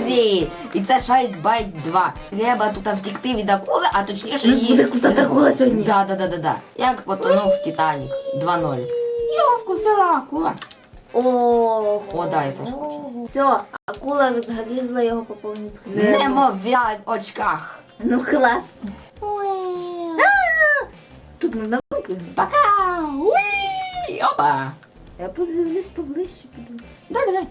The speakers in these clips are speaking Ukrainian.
друзі! І це Шайтбайт 2. Треба тут втікти від акули, а точніше Нас її... буде кусати акула сьогодні. Да, да, да, да, да. Як потонув Титанік 2-0. Його вкусила акула. Ого. О, да, я теж хочу. Все, акула згрізла його по повній. Немовля в очках. Ну клас. А! Тут можна випрыгнути. Пока! Опа! Я подивлюсь поближче піду. Дай, давай.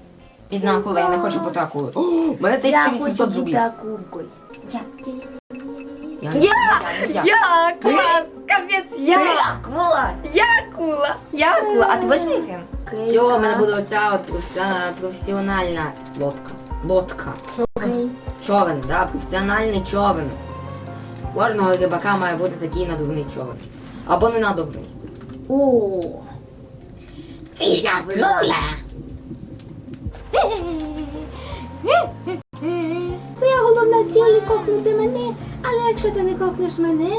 Бідна акула, я не хочу бути акулою. О, у мене Я 1800 хочу зубів. бути акулкою. Я, я, Я, я, я. я клас, капець, Ти акула! я акула. Я акула. А ти бачиш мій фен? Все, у мене буде оця от професіона- професіональна лодка. Лодка. Окей. Човен, да, професіональний човен. У Кожного рибака має бути такий надувний човен. Або не надувний. О. Ти ж акула! Твоя головна ціль кокнути мене, але якщо ти не кокнеш мене,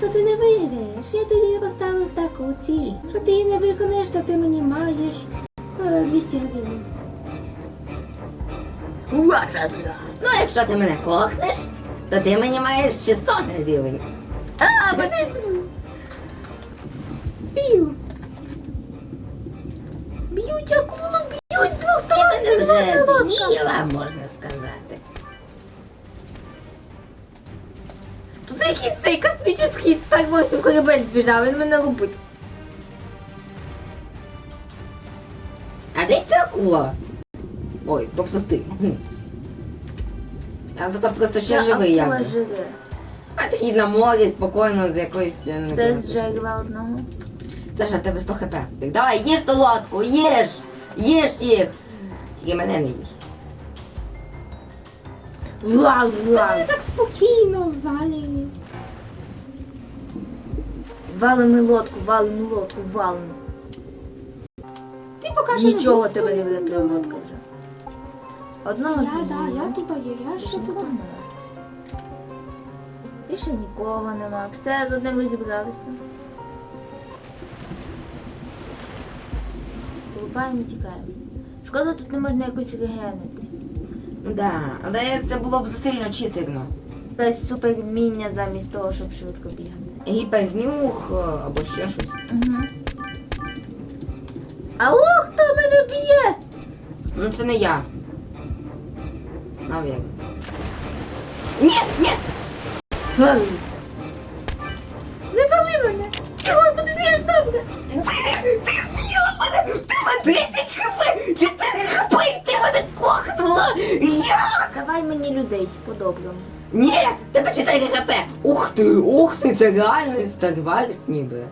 то ти не виграєш. Я тобі поставив таку ціль. Що ти її не виконаєш, то ти мені маєш е, 200 гривень. Ну, якщо ти мене кохнеш, то ти мені маєш 600 гривень. А, мене б'ють. Б'ють акулу, б'ють з двох Ти мене сторон. вже лодка. З'їла, можна сказати. Тут якийсь цей космічний Wars корабель збіжав, він мене лупить. А де ця акула? Ой, тобто ти. Я тут просто ще живий як. живе. А такий на морі спокійно з якоюсь. я не Все знаю, з джерела одного. Саша, в тебе 100 хп. Так давай, їж ту лодку, їж! Їж їх! Тільки мене не їж. Вау, вау. Так спокійно в залі. Валимо лодку, валимо лодку, валимо. Ти покажи Нічого тебе не врятує лодка вже. Одного Я, да, я тут є, я ще тут. Більше нікого нема. Все, з одним розібралися. Лупаємо і тікаємо. Шкода, тут не можна якось регенитись. Да, але це було б засильно читерно. Якась супервміння замість того, щоб швидко бігати. Гіпернюх е, або ще щось. Угу. А о, хто мене б'є? Ну це не я. Навірно. Ні, ні! Не пали мене! Чого буде не добре? Ти мене! Ти мене 10 хп! 4 хп і ти мене кохнула! Як? Давай мені людей по-доброму. Ні, тебе 4 хп! Ух ти, ух ти, це реальний старварс ніби.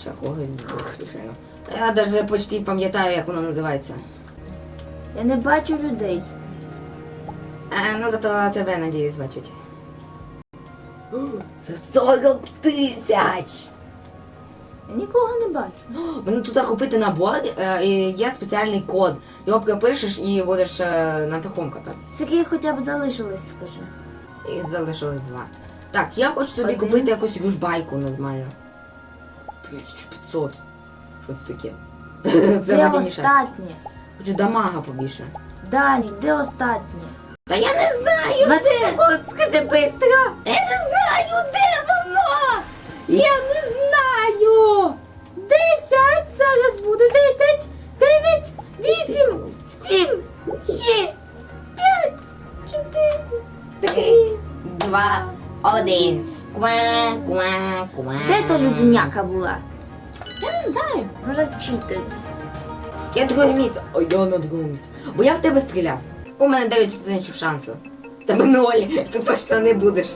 Ще когось звичайно. Я навіть почти пам'ятаю, як воно називається. Я не бачу людей. А, ну зато тебе, надіюсь, бачить. Це 40 тисяч! Я нікого не бачу. Мене тут купити набор, е, і є спеціальний код. Його пропишеш і будеш е, на такому кататися. Скільки хоча б залишилось, скажи. І залишилось два. Так, я хочу собі Один. купити якусь южбайку нормально. 1500. Що це таке? Це Де мені остатнє? Хочу дамага побільше. Далі, де остатнє? Та я не знаю! 20 секунд, скажи бистро. Я не знаю, де воно! Я не Десять, зараз буде десять, дев'ять, вісім, сім, шість, п'ять, чотири, Три, два, один. Ква, ква, ква. Де та людиняка була? Я не знаю. Може читер. Я друге місце. Ой, я на другому місці. Бо я в тебе стріляв. У мене 9% шансу. Тебе ноль. Ти точно не будеш.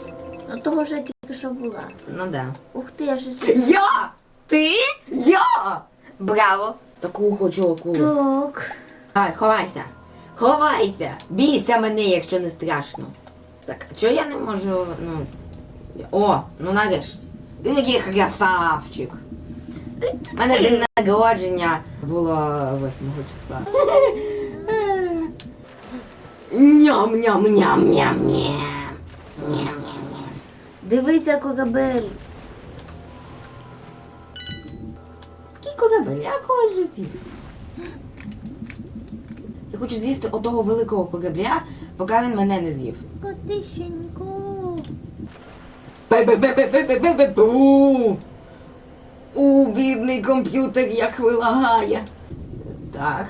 Ну того ж я тільки що була. Ну да. Ух ти, я щось. Я! Ти? Я! Браво! Таку хочу акулу. Так. Давай, ховайся. Ховайся. Бійся мене, якщо не страшно. Так, а чого я не можу, ну. О, ну нарешті. Ти який красавчик. У мене день народження було 8 числа. Ням-ням-ням-ням-ням. Ням-ням-ням. Дивися, корабель. Корабель? Я вже з'їв. Я хочу з'їсти отого великого корабля, поки він мене не з'їв. Котищенько. Бе-бе-бе-бе-бе-бе-бе-бу! У, бідний комп'ютер як вилагає. Так.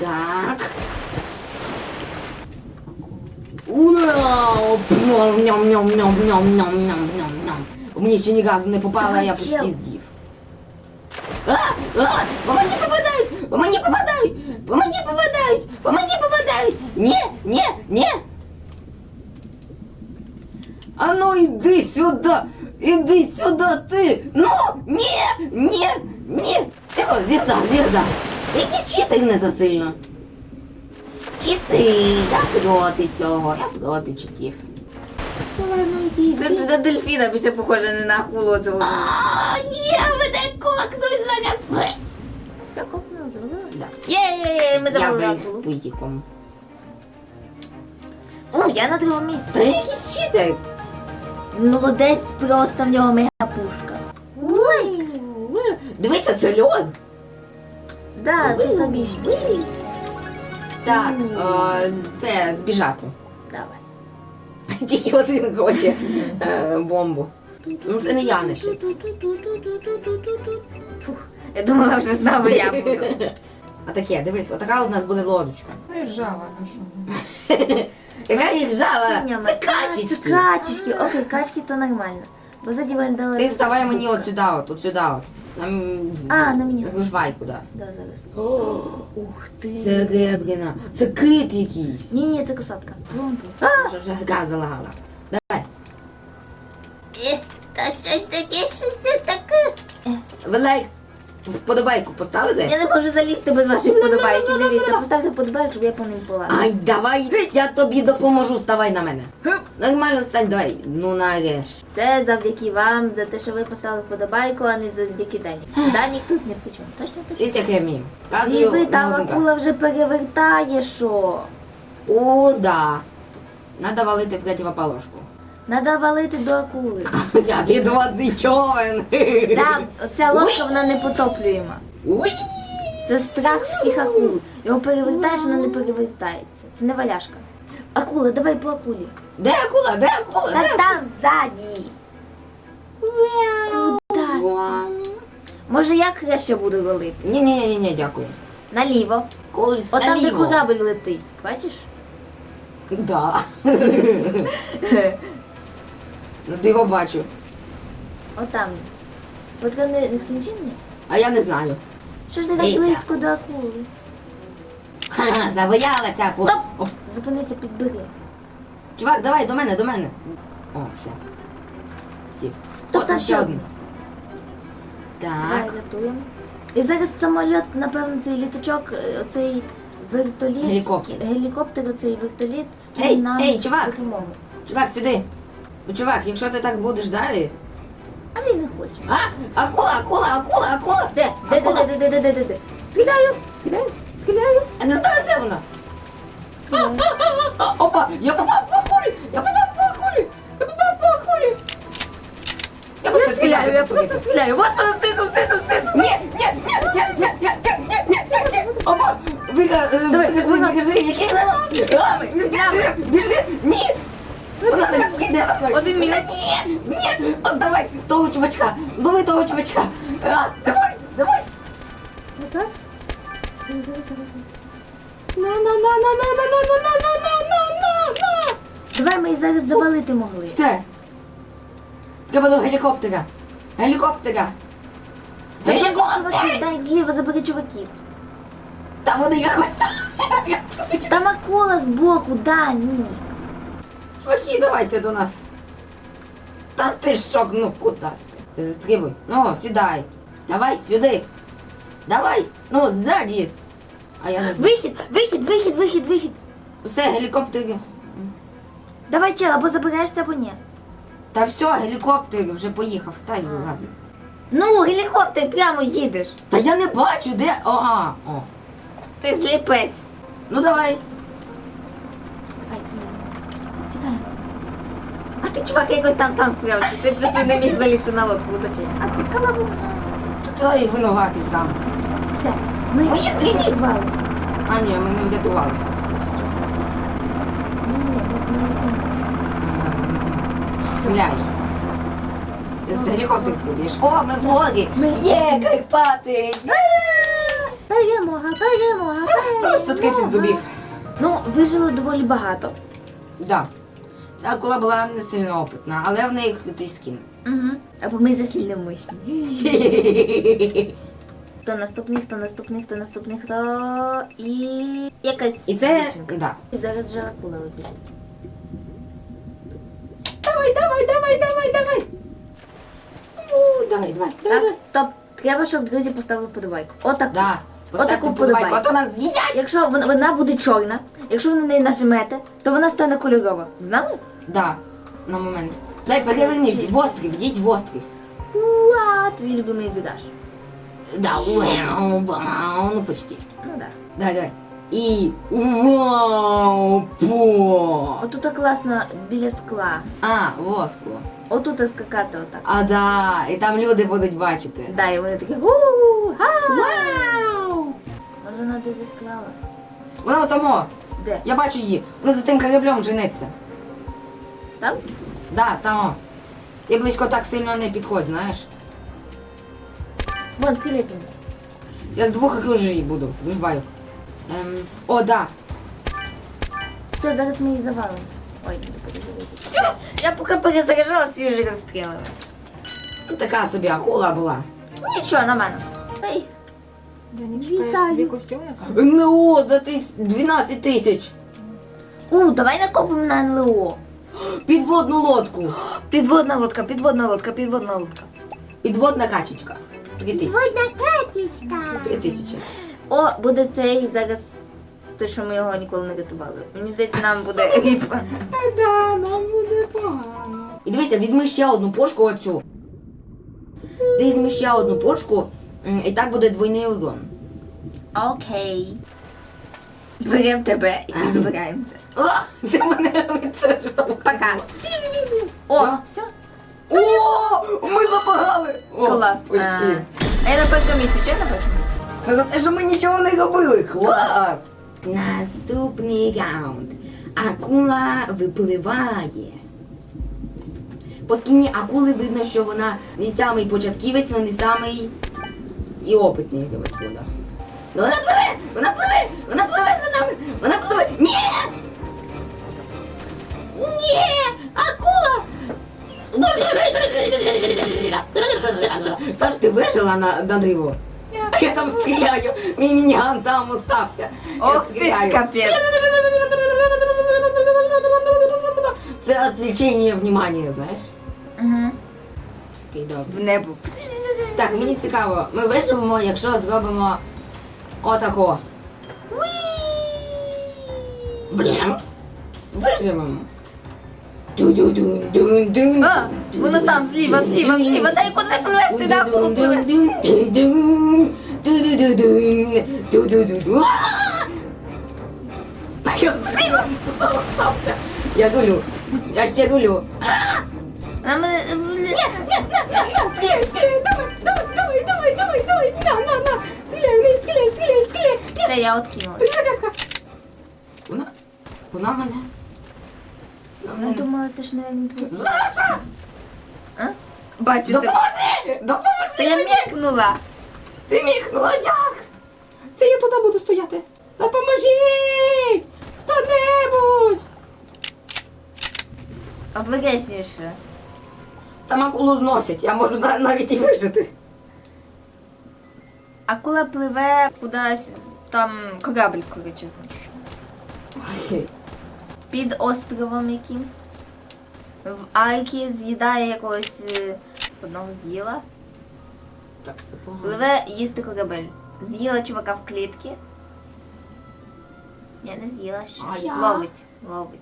Так. Уау! Ням-ням-ням-ням-ням-ням-ням. Мені ще ні разу не попало, а я почти з'їв. А! А! По мені попадають! По мені попадають! По мені попадають! По мені попадають! Ні, ні, ні! А ну іди сюди! Іди сюди ти! Ну! Ні! Ні! Ні! Тихо, зірзав, зірзав! Це якийсь читер не засильно. Чити! Я проти цього, я проти читів. Давай, ну йди. Це на дельфіна більше похоже не на акулу. Це А, ні, мене кокнуть зараз. все копнуло, зробили? Да. Є-є-є, ми Я забрали вийду акулу. питіком. О, я на другому місці. Та якийсь читер. Молодець, просто в нього мега пушка. Ой. Дивися, це льод. Да, Ви- ти йшли. Так, е, це збіжати. Давай. Тільки один хоче е, бомбу. Ну це не я не. Фух, я думала, вже знову я буду. А таке, дивись, отака у нас буде лодочка. Ну і жава, а що? Яка є держава? Ні, Це Це качечки. качечки. Окей, качки то нормально. Бо заді дали. Ти ставай мені от сюди, от, сюди. От. Нам... А, на мені. Таку жвайку, да. Да, зараз. Ух ти. Це ребрина. Це кит якийсь. Ні, ні, це касатка. Вон тут. Вже вже гра залагала. Давай. Е, Та що ж таке, що це таке? Ви лайк вподобайку поставите? Я не можу залізти без вашої вподобайки. Дивіться, поставте вподобайку, щоб я по ним полазила. Ай, давай, я тобі допоможу, ставай на мене. Нормально стань, давай. Ну нарешті. Це завдяки вам, за те, що ви поставили вподобайку, а не завдяки Дані. Данік тут не при чому. Точно точно. Дивись, як я вмію. І Казую ви там на акула вже перевертає, що? О, да. Надо валити в противоположку. Надо валити до акули. Я підводний човен. Так, оця лодка вона не потоплюєма. Уй! Це страх всіх акул. Його перевертаєш, вона не перевертається. Це не валяшка. Акула, давай по акулі. Де акула? Де акула? Та Де? там ззаді. Куда? Може я краще буду валити? Ні, ні, ні, ні, дякую. Наліво. Колись От там, де наліво. корабль летить. Бачиш? Да. Ну ти його бачу. Отам. Потім не, не скінчення? А я не знаю. Що ж ти так Дивіться. близько до акули? Ха, забоялася акула. Стоп! Зупинися, підбери. Чувак, давай до мене, до мене. О, все. Сів. Стоп, там ще один. Давай Так. рятуємо. І зараз самоліт, напевно, цей літачок, е, оцей вертоліт. Гелікоптер. Гелікоптер, оцей вертоліт Ей, нам ей, чувак! допомогу. Чувак, сюди. Ну, чувак, якщо ти так будеш далі. А він не хоче. А! Акула, акула, акула, акула! Де? Де, де, Акула. де, де, де, де, де, де? Стріляю! Стріляю! Стріляю! Я не знаю, де вона. Стріляю. А, опа, я попав по акулі! Я попав по акулі! Я попав по акулі! Я Я стріляю, я просто стріляю. Вот вона знизу, знизу, знизу. Ні, ні, ні, ні, ні, ні, ні, ні, ні, ні, ні. Опа, вика, е, Давай, покажи, вона- покажи, який левел. Давай, Біжи, давай. біжи, ні. Вона зараз прийде за мною. Один мінус. Ні, ні, От давай, того чувачка, лови того чувачка. А, давай, давай. Отак? На, на, на, на, на, на, на, на, на, на, на, на, на. Давай ми зараз завалити могли. Все. Треба до гелікоптера. Гелікоптера. Забери Гелікоптер! чуваків, дай їх зліва, забери чуваків. Там вони якось. Там акула збоку, да, Чуваки, давайте до нас. Та ти що, ну куди ти? Ти. Ну, сідай. Давай сюди. Давай. Ну, ззаді. А я не знаю. Вихід, вихід, вихід, вихід, вихід. Все, гелікоптер. Давай, чел, або забираєшся, або ні. Та все, гелікоптер вже поїхав. Та й ладно. Ну, гелікоптер прямо їдеш. Та я не бачу, де. О, а, о. Ти сліпець. Ну давай. ти чувак якось там сам стояв, що ти просто не міг залізти на лодку уточи. А це калабук. Та й винуватий сам. Все, ми Ми єдині. врятувалися. А ні, ми не врятувалися. Ні, ні, ми не. Гуляй. З гелікоптерку біж. О, ми в! Ми- Є, Карпати! Є! Е! Перемога, перемога. Просто 30 зубів. Ну, вижили доволі багато. Да. Ця акула була не сильно опитна, але в неї крутий скін. Угу. Або ми засильно мощні. Хто наступний, хто наступний, хто наступний, хто і якась І це. дівчинка. Да. І зараз же акула вибіжить. Давай, давай, давай, давай, давай. У, давай, давай, давай. Так, стоп. Треба, щоб друзі поставили вподобайку. Отак. Да. Отаку вподобайку, а нас з'їдять. Якщо вона, вона буде чорна, якщо ви на неї нажмете, то вона стане кольорова. Знали? Да, на момент. Дай перевернись, в острів, йдіть в острів. Уа, твій любимий віраж. Да, уау, ну почти. Ну так. Давай, давай. І вау, по. Отут так класно біля скла. А, воскло. Отут скакати отак. А да, і там люди будуть бачити. Да, і вони такі у га Вау! Вона десь склала? Вона тому. Де? Я бачу її. Вона за тим кораблем жениться. Там? Да, там. Я близько так сильно не підходь, знаєш. Вон скелетин. Я з двох оружій буду, вижбаю. Ем, о, да. Все, зараз ми її завалимо. Ой, не перезарядити. Все! Я поки перезаряджалась і вже розстрілила. Ну, Така собі акула була. Ну нічого, на мене. Ей, Вітаю. собі костюмника? НЛО за ти- 12 тисяч. у, давай накопимо на НЛО. Підводну лодку. Підводна лодка, підводна лодка, підводна лодка. Підводна качечка. 3 тисячі. Водна катічка. 3 тисячі. О, буде цей зараз. Те, що ми його ніколи не рятували. Мені здається, нам буде ріпа. Да, нам буде погано. І дивися, візьми ще одну пошку оцю. Ти візьми ще одну пошку, і так буде двойний урон. Окей. Беремо тебе і збираємося. О, це мене це ж. Пока. О, Все? О, ми запагали. О, Клас. Почти. А я на першому місці. Чого я на першому місці? Це за те, що ми нічого не робили. Клас! Наступний раунд. Акула випливає. По скіні акули видно, що вона не самий початківець, але не самий і опитний гравець буде. Ну вона пливе! Вона пливе! Вона пливе за нами! Вона пливе! Ні! Ні! Акула! Саш, ти вижила на, на диво? Я там стріляю, мій мініган там остався. Ох ти ж капець. Це відвлечення внимання, знаєш? Угу. В небо. Так, мені цікаво, ми виживемо, якщо зробимо отако. Блін. Виживемо. А, воно там, зліва, зліва, зліва. Дай куди пливеш, ти пливеш. Ду-ду-ду-дун. Ду-ду-ду-ду. А Я зліва залишався. Я гулю. Я ще гулю. На мене... Стріляй, стріляй, давай, давай, давай, давай, давай, давай, на, на, на. Стріляй неї, стріляй, стріляй, стріляй. Все, я откинула. Вона, вона мене. Я думала, ти ж, твій... Саша! А? Бачу, ти... Допоможи! Та Допоможи! я м'якнула. Ти міхнула як? Це я туди буду стояти. Допоможіть! Хто-небудь! Обережніше. Там акулу зносять, я можу на- навіть і вижити. Акула пливе кудись, там корабль, коротше. Ой, Під островом якимсь. В Айкі з'їдає якогось е, одного з'їла. Так, це погано. Пливе їсти корабель. З'їла чувака в клітці. Я не з'їла ще. А я? Ловить, ловить.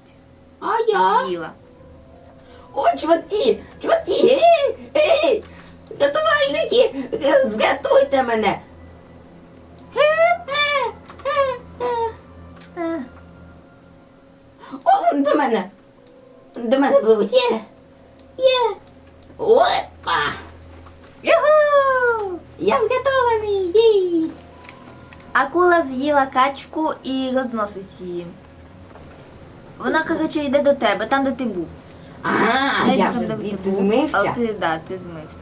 А я? З'їла. О, чуваки! Чуваки! Ей! Ей! Рятувальники! Е, Зрятуйте мене! О, до мене! До мене пливуть. Є! Є! Опа! Юху! Я врятований! Єй! Акула з'їла качку і розносить її. Вона, коротше, йде до тебе, там, де ти був. А, я ти вже звідти був? змився. А ти, да, ти змився.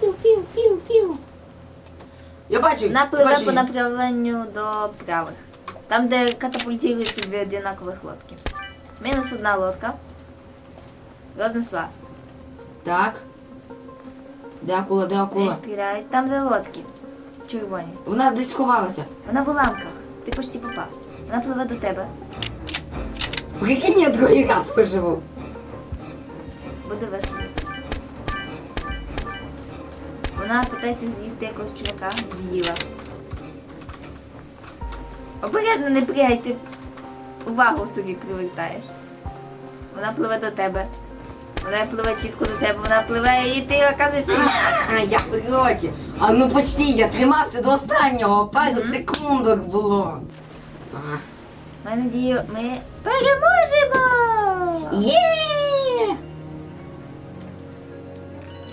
Пів, пів, пів, пів. Я бачу. Вона пливе по направленню до правих. Там, де катапультуються дві одинакових лодки. Мінус одна лодка. Рознесла. Так. Де акула, де Не акула? стріляють. Там, де лодки. Червоні. Вона десь сховалася. Вона в уламках. Ти почти попав. Вона пливе до тебе. Прикинь, я другий раз поживу. Буде весело. Вона питається з'їсти якогось чувака. З'їла. Обережно не пригай, ти увагу собі привертаєш. Вона пливе до тебе. Вона пливе чітко до тебе, вона пливе і ти оказуєшся. А, я в пригоді. А ну почти, я тримався до останнього. Пару секундок було. А. Ми надію, ми переможемо! Є!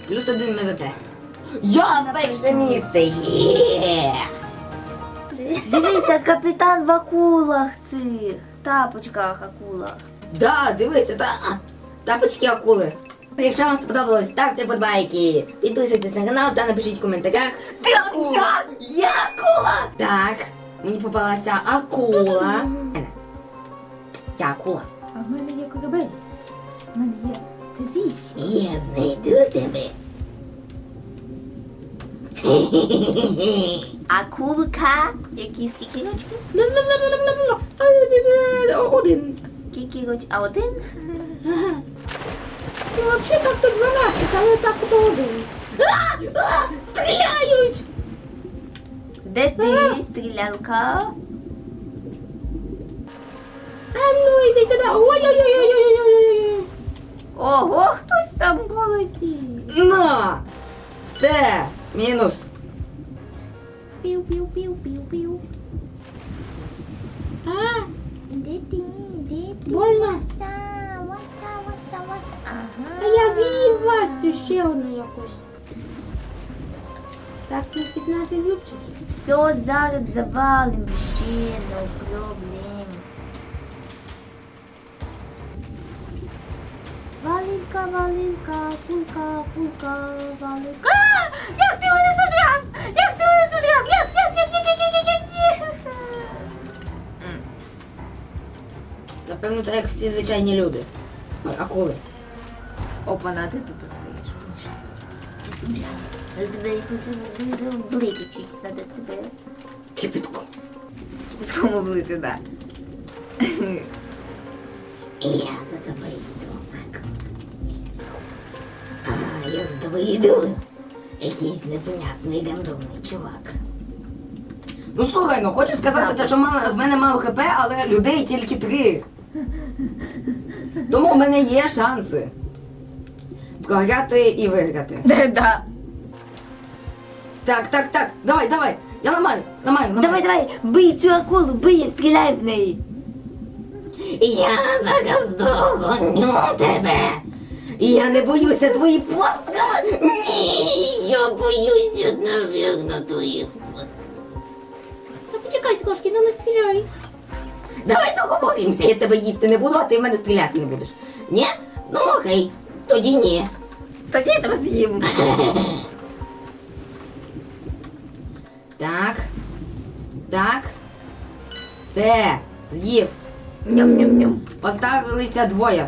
Плюс один МВП. Я перше місце! Є! Дивися, капітан в акулах цих. Тапочках акулах. Да, дивися, та, тапочки акули. Якщо вам сподобалось, ставте подбайки, підписуйтесь на канал та напишіть в коментарях. Ти акула! Я акула! Так, мені попалася акула. Я акула. А в мене є корабель. В мене є тобі. Я знайду тебе. Акулка. Які скільки рочків? Один. Скільки рочків? А один? Ну, взагалі так то 12, але так то один. Стріляють! Де ти, стрілянка? А ну, іди сюди. Ой-ой-ой-ой-ой-ой-ой. Ого, хтось там полетів. На! Все! Мінус. Пів, плюс 15 зубчиків. Все, зараз завалим ще, no проблем. Валинка, валинка, кулька, кулька, валинка. А! Як ти мене зажрав? Як ти мене зажрав? Як, як, як, як, як, як, як, як? Напевно, так як всі звичайні люди. Ой, акули. Опа, на ти тут стоїш. Миша. Надо тебе якось облити чікс, надо тебе Кипітку. кипітком облити, да. Я за тобою йду. А, я за тобою йду. Якийсь непонятний рандомний чувак. Ну слухай, ну хочу сказати, те, що мало, в мене мало хп, але людей тільки три. Тому в мене є шанси. Програти і виграти. Да, да. Так, так, так, давай, давай. Я ламаю, ламаю, ламаю. Давай, давай, бий цю акулу, бий, стріляй в неї. Я зараз догоню тебе. Я не боюся твої постріли. Ні, я боюся, навірно, твоїх пострілів. Та почекай трошки, ну не стріляй. Давай договоримося, я тебе їсти не буду, а ти в мене стріляти не будеш. Ні? Ну окей, тоді ні. Тоді я тебе з'їм. Так. Так. Все, з'їв. Ням-ням-ням. Поставилися двоє.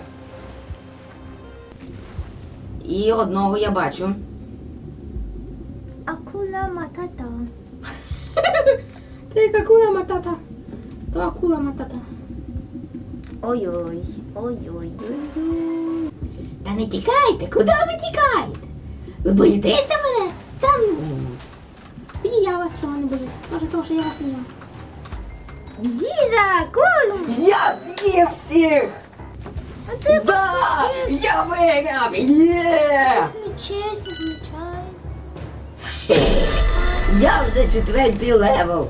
І одного я бачу. Акула матата. Ти як акула матата. То акула матата. Ой-ой, ой-ой-ой-ой. Та не тікайте, куди ви тікаєте? Ви боїтеся мене? Та ну. Вас чого не боюсь. Може того, що я вас їм. Їжа, корм. Я з'їв всіх! А ти Да! Я виграв! Є! нечесно, чай. Я вже четвертий левел.